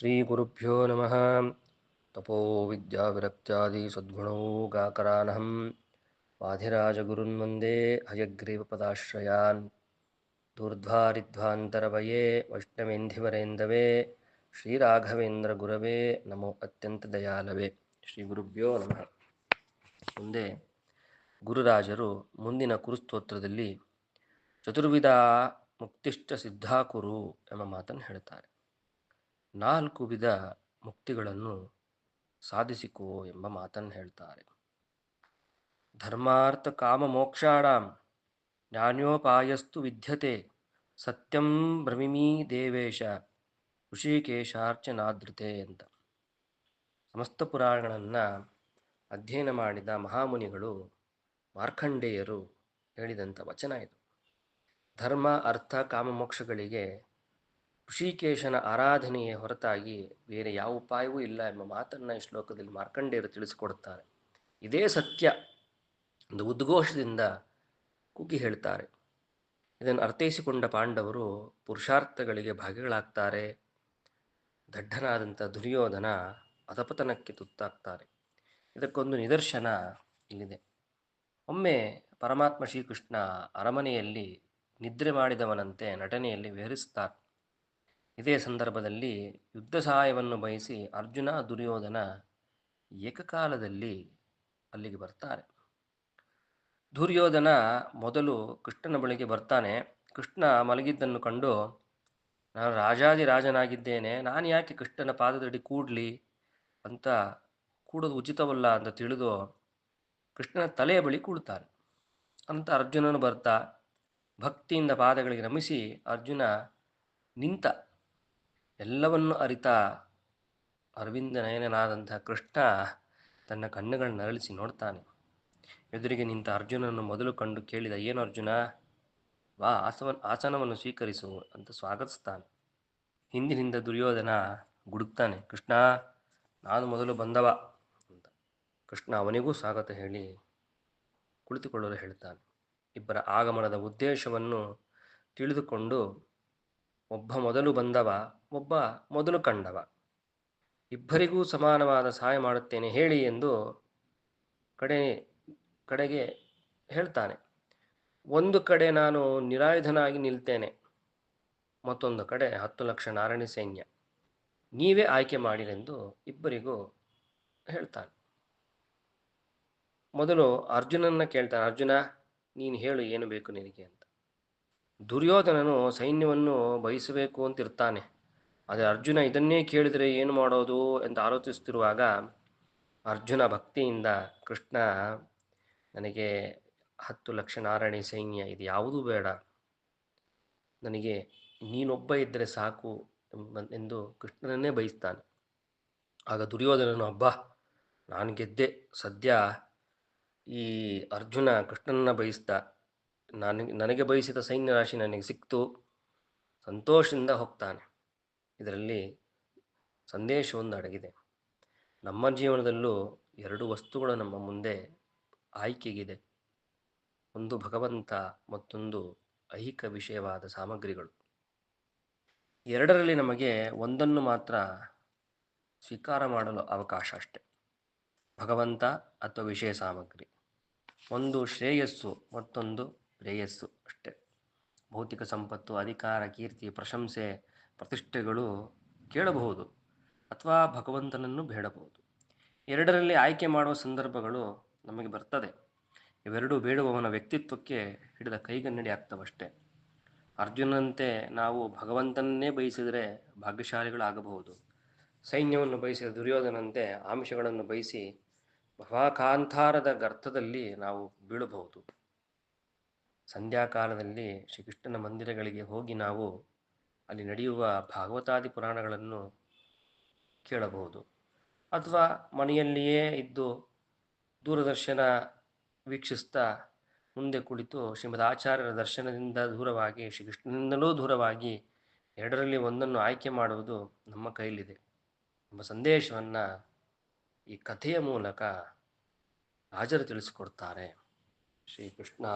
श्रीगुरुभ्यो नमः तपो विद्याविरक्त्यादि सद्गुणौगाकरानहं वाधिराजगुरुन् वन्दे हयग्रीवपदाश्रयान् दूर्ध्वारिध्वान्तरवये वैष्णवेन्धिवरेन्दवे ಶ್ರೀರಾಘವೇಂದ್ರ ನಮೋ ಅತ್ಯಂತ ದಯಾಲವೇ ಶ್ರೀ ಗುರುಭ್ಯೋ ನಮಃ ಮುಂದೆ ಗುರುರಾಜರು ಮುಂದಿನ ಕುರುಸ್ತೋತ್ರದಲ್ಲಿ ಚತುರ್ವಿಧ ಮುಕ್ತಿಷ್ಠ ಸಿದ್ಧಾಕುರು ಎಂಬ ಮಾತನ್ನು ಹೇಳ್ತಾರೆ ನಾಲ್ಕು ವಿಧ ಮುಕ್ತಿಗಳನ್ನು ಸಾಧಿಸಿಕೋ ಎಂಬ ಮಾತನ್ನು ಹೇಳ್ತಾರೆ. ಧರ್ಮಾರ್ಥ ಕಾಮ ಮೋಕ್ಷಾಣಂ ಜ್ಞಾನೋಪಾಯಸ್ತು ವಿದ್ಯತೆ ಸತ್ಯಂ ಭ್ರಮಿಮೀ ದೇವೇಶ ಋಷಿಕೇಶಾರ್ಚನಾದೃತೆ ಅಂತ. ಸಮಸ್ತ ಪುರಾಣಗಳನ್ನು ಅಧ್ಯಯನ ಮಾಡಿದ ಮಹಾಮುನಿಗಳು ಮಾರ್ಕಂಡೇಯರು ಹೇಳಿದಂಥ ವಚನ ಇದು. ಧರ್ಮ, ಅರ್ಥ, ಕಾಮ, ಮೋಕ್ಷಗಳಿಗೆ ಋಷಿಕೇಶನ ಆರಾಧನೆಯೇ ಹೊರತಾಗಿ ಬೇರೆ ಯಾವ ಉಪಾಯವೂ ಇಲ್ಲ ಎಂಬ ಮಾತನ್ನು ಈ ಶ್ಲೋಕದಲ್ಲಿ ಮಾರ್ಕಂಡೇಯರು ತಿಳಿಸಿಕೊಡುತ್ತಾರೆ. ಇದೇ ಸತ್ಯ ಒಂದು ಉದ್ಘೋಷದಿಂದ ಕುಗ್ಗಿ ಹೇಳ್ತಾರೆ. ಇದನ್ನು ಅರ್ಥೈಸಿಕೊಂಡ ಪಾಂಡವರು ಪುರುಷಾರ್ಥಗಳಿಗೆ ಭಾಗಿಗಳಾಗ್ತಾರೆ. ದಡ್ಡನಾದಂಥ ದುರ್ಯೋಧನ ಅಧಪತನಕ್ಕೆ ತುತ್ತಾಗ್ತಾರೆ. ಇದಕ್ಕೊಂದು ನಿದರ್ಶನ ಇಲ್ಲಿದೆ. ಒಮ್ಮೆ ಪರಮಾತ್ಮ ಶ್ರೀಕೃಷ್ಣ ಅರಮನೆಯಲ್ಲಿ ನಿದ್ರೆ ಮಾಡಿದವನಂತೆ ನಟನೆಯಲ್ಲಿ ವಿಹರಿಸ್ತಾರೆ ಇದೇ ಸಂದರ್ಭದಲ್ಲಿ ಯುದ್ಧ ಸಹಾಯವನ್ನು ಬಯಸಿ ಅರ್ಜುನ, ದುರ್ಯೋಧನ ಏಕಕಾಲದಲ್ಲಿ ಅಲ್ಲಿಗೆ ಬರ್ತಾರೆ. ದುರ್ಯೋಧನ ಮೊದಲು ಕೃಷ್ಣನ ಬಳಿಗೆ ಬರ್ತಾನೆ. ಕೃಷ್ಣ ಮಲಗಿದ್ದನ್ನು ಕಂಡು, ನಾನು ರಾಜಾದಿ ರಾಜನಾಗಿದ್ದೇನೆ. ನಾನು ಯಾಕೆ ಕೃಷ್ಣನ ಪಾದದಡಿ ಕೂಡ್ಲಿ? ಅಂತ ಕೂಡೋದು ಉಚಿತವಲ್ಲ ಅಂತ ತಿಳಿದು ಕೃಷ್ಣನ ತಲೆಯ ಬಳಿ ಕೂಡ್ತಾನೆ. ಅಂತ ಅರ್ಜುನನು ಬರ್ತಾ ಭಕ್ತಿಯಿಂದ ಪಾದಗಳಿಗೆ ನಮಿಸಿ ಅರ್ಜುನ ನಿಂತ ಎಲ್ಲವನ್ನು ಅರಿತ ಅರವಿಂದ ನಯನನಾದಂಥ ಕೃಷ್ಣ ತನ್ನ ಕಣ್ಣುಗಳನ್ನು ಅರಳಿಸಿ ನೋಡ್ತಾನೆ. ಎದುರಿಗೆ ನಿಂತ ಅರ್ಜುನನ್ನು ಮೊದಲು ಕಂಡು ಕೇಳಿದ, ಏನು ಅರ್ಜುನ? ವಾ, ಆಸವನ್, ಆಸನವನ್ನು ಸ್ವೀಕರಿಸು ಅಂತ ಸ್ವಾಗತಿಸ್ತಾನೆ. ಹಿಂದಿನಿಂದ ದುರ್ಯೋಧನ ಗುಡುಕ್ತಾನೆ ಕೃಷ್ಣ, ನಾನು ಮೊದಲು ಬಂದವ ಅಂತ. ಕೃಷ್ಣ ಅವನಿಗೂ ಸ್ವಾಗತ ಹೇಳಿ ಕುಳಿತುಕೊಳ್ಳಲು ಹೇಳ್ತಾನೆ. ಇಬ್ಬರ ಆಗಮನದ ಉದ್ದೇಶವನ್ನು ತಿಳಿದುಕೊಂಡು ಒಬ್ಬ ಮೊದಲು ಬಂದವ, ಒಬ್ಬ ಮೊದಲು ಕಂಡವ. ಇಬ್ಬರಿಗೂ ಸಮಾನವಾದ ಸಹಾಯ ಮಾಡುತ್ತೇನೆ ಹೇಳಿ ಎಂದು ಕಡೆ, ಕಡೆಗೆ ಹೇಳ್ತಾನೆ. ಒಂದು ಕಡೆ ನಾನು ನಿರಾಯುಧನಾಗಿ ನಿಲ್ತೇನೆ, ಮತ್ತೊಂದು ಕಡೆ ಹತ್ತು ಲಕ್ಷ ನಾರಾಯಣ ಸೈನ್ಯ. ನೀವೇ ಆಯ್ಕೆ ಮಾಡಿರೆಂದು ಇಬ್ಬರಿಗೂ ಹೇಳ್ತಾನೆ. ಮೊದಲು ಅರ್ಜುನನ್ನ ಕೇಳ್ತಾನೆ, ಅರ್ಜುನ, ನೀನು ಹೇಳು ಏನು ಬೇಕು ನಿನಗೆ ಅಂತ. ದುರ್ಯೋಧನನು ಸೈನ್ಯವನ್ನು ಬಯಸಬೇಕು ಅಂತ ಇರ್ತಾನೆ ಆದರೆ ಅರ್ಜುನ ಇದನ್ನೇ ಕೇಳಿದರೆ ಏನು ಮಾಡೋದು ಅಂತ ಆಲೋಚಿಸ್ತಿರುವಾಗ ಅರ್ಜುನ ಭಕ್ತಿಯಿಂದ, ಕೃಷ್ಣ, ನನಗೆ ಹತ್ತು ಲಕ್ಷ ನಾರಾಯಣಿ ಸೈನ್ಯ ಇದು ಯಾವುದೂ ಬೇಡ. ನನಗೆ ನೀನೊಬ್ಬ ಇದ್ದರೆ ಸಾಕು ಎಂದು ಕೃಷ್ಣನನ್ನೇ ಬಯಸ್ತಾನೆ. ಆಗ ದುರ್ಯೋಧನನು ಹಬ್ಬ ನಾನು ಗೆದ್ದೆ. ಸದ್ಯ ಈ ಅರ್ಜುನ ಕೃಷ್ಣನನ್ನ ಬಯಸ್ದ. ನನಗೆ ನನಗೆ ಬಯಸಿದ ಸೈನ್ಯ ರಾಶಿ ನನಗೆ ಸಿಕ್ತು. ಸಂತೋಷದಿಂದ ಹೋಗ್ತಾನೆ. ಇದರಲ್ಲಿ ಸಂದೇಶವೊಂದು ಅಡಗಿದೆ. ನಮ್ಮ ಜೀವನದಲ್ಲೂ ಎರಡು ವಸ್ತುಗಳು ನಮ್ಮ ಮುಂದೆ ಆಯ್ಕೆಗಿದೆ. ಒಂದು ಭಗವಂತ ಮತ್ತೊಂದು ಐಹಿಕ ವಿಷಯವಾದ ಸಾಮಗ್ರಿಗಳು. ಎರಡರಲ್ಲಿ ನಮಗೆ ಒಂದನ್ನು ಮಾತ್ರ ಸ್ವೀಕಾರ ಮಾಡಲು ಅವಕಾಶ ಅಷ್ಟೆ. ಭಗವಂತ ಅಥವಾ ವಿಷಯ ಸಾಮಗ್ರಿ. ಒಂದು ಶ್ರೇಯಸ್ಸು, ಮತ್ತೊಂದು ಪ್ರೇಯಸ್ಸು ಅಷ್ಟೆ. ಭೌತಿಕ ಸಂಪತ್ತು, ಅಧಿಕಾರ, ಕೀರ್ತಿ, ಪ್ರಶಂಸೆ, ಪ್ರತಿಷ್ಠೆಗಳು ಕೇಳಬಹುದು ಅಥವಾ ಭಗವಂತನನ್ನು ಬೇಡಬಹುದು. ಎರಡರಲ್ಲಿ ಆಯ್ಕೆ ಮಾಡುವ ಸಂದರ್ಭಗಳು ನಮಗೆ ಬರ್ತದೆ. ಇವೆರಡೂ ಬೇಡುವವನ ವ್ಯಕ್ತಿತ್ವಕ್ಕೆ ಹಿಡಿದ ಕೈಗನ್ನಡಿ ಆಗ್ತವಷ್ಟೆ. ಅರ್ಜುನಂತೆ ನಾವು ಭಗವಂತನನ್ನೇ ಬಯಸಿದರೆ ಭಾಗ್ಯಶಾಲಿಗಳಾಗಬಹುದು. ಸೈನ್ಯವನ್ನು ಬಯಸಿದ ದುರ್ಯೋಧನಂತೆ ಆಮಿಷಗಳನ್ನು ಬಯಸಿ ಭವಾಕಾಂತಾರದ ಗರ್ತದಲ್ಲಿ ನಾವು ಬೀಳಬಹುದು. ಸಂಧ್ಯಾಕಾಲದಲ್ಲಿ ಶ್ರೀಕೃಷ್ಣನ ಮಂದಿರಗಳಿಗೆ ಹೋಗಿ ನಾವು ಅಲ್ಲಿ ನಡೆಯುವ ಭಾಗವತಾದಿ ಪುರಾಣಗಳನ್ನು ಕೇಳಬಹುದು. ಅಥವಾ ಮನೆಯಲ್ಲಿಯೇ ಇದ್ದು ದೂರದರ್ಶನ ವೀಕ್ಷಿಸ್ತಾ ಮುಂದೆ ಕುಳಿತು ಶ್ರೀಮದ್ ಆಚಾರ್ಯರ ದರ್ಶನದಿಂದ ದೂರವಾಗಿ, ಶ್ರೀಕೃಷ್ಣನಿಂದಲೂ ದೂರವಾಗಿ ಎರಡರಲ್ಲಿ ಒಂದನ್ನು ಆಯ್ಕೆ ಮಾಡುವುದು ನಮ್ಮ ಕೈಲಿದೆ ನಮ್ಮ ಸಂದೇಶವನ್ನು ಈ ಕಥೆಯ ಮೂಲಕ ರಾಜರು ತಿಳಿಸಿಕೊಡ್ತಾರೆ ಶ್ರೀಕೃಷ್ಣ.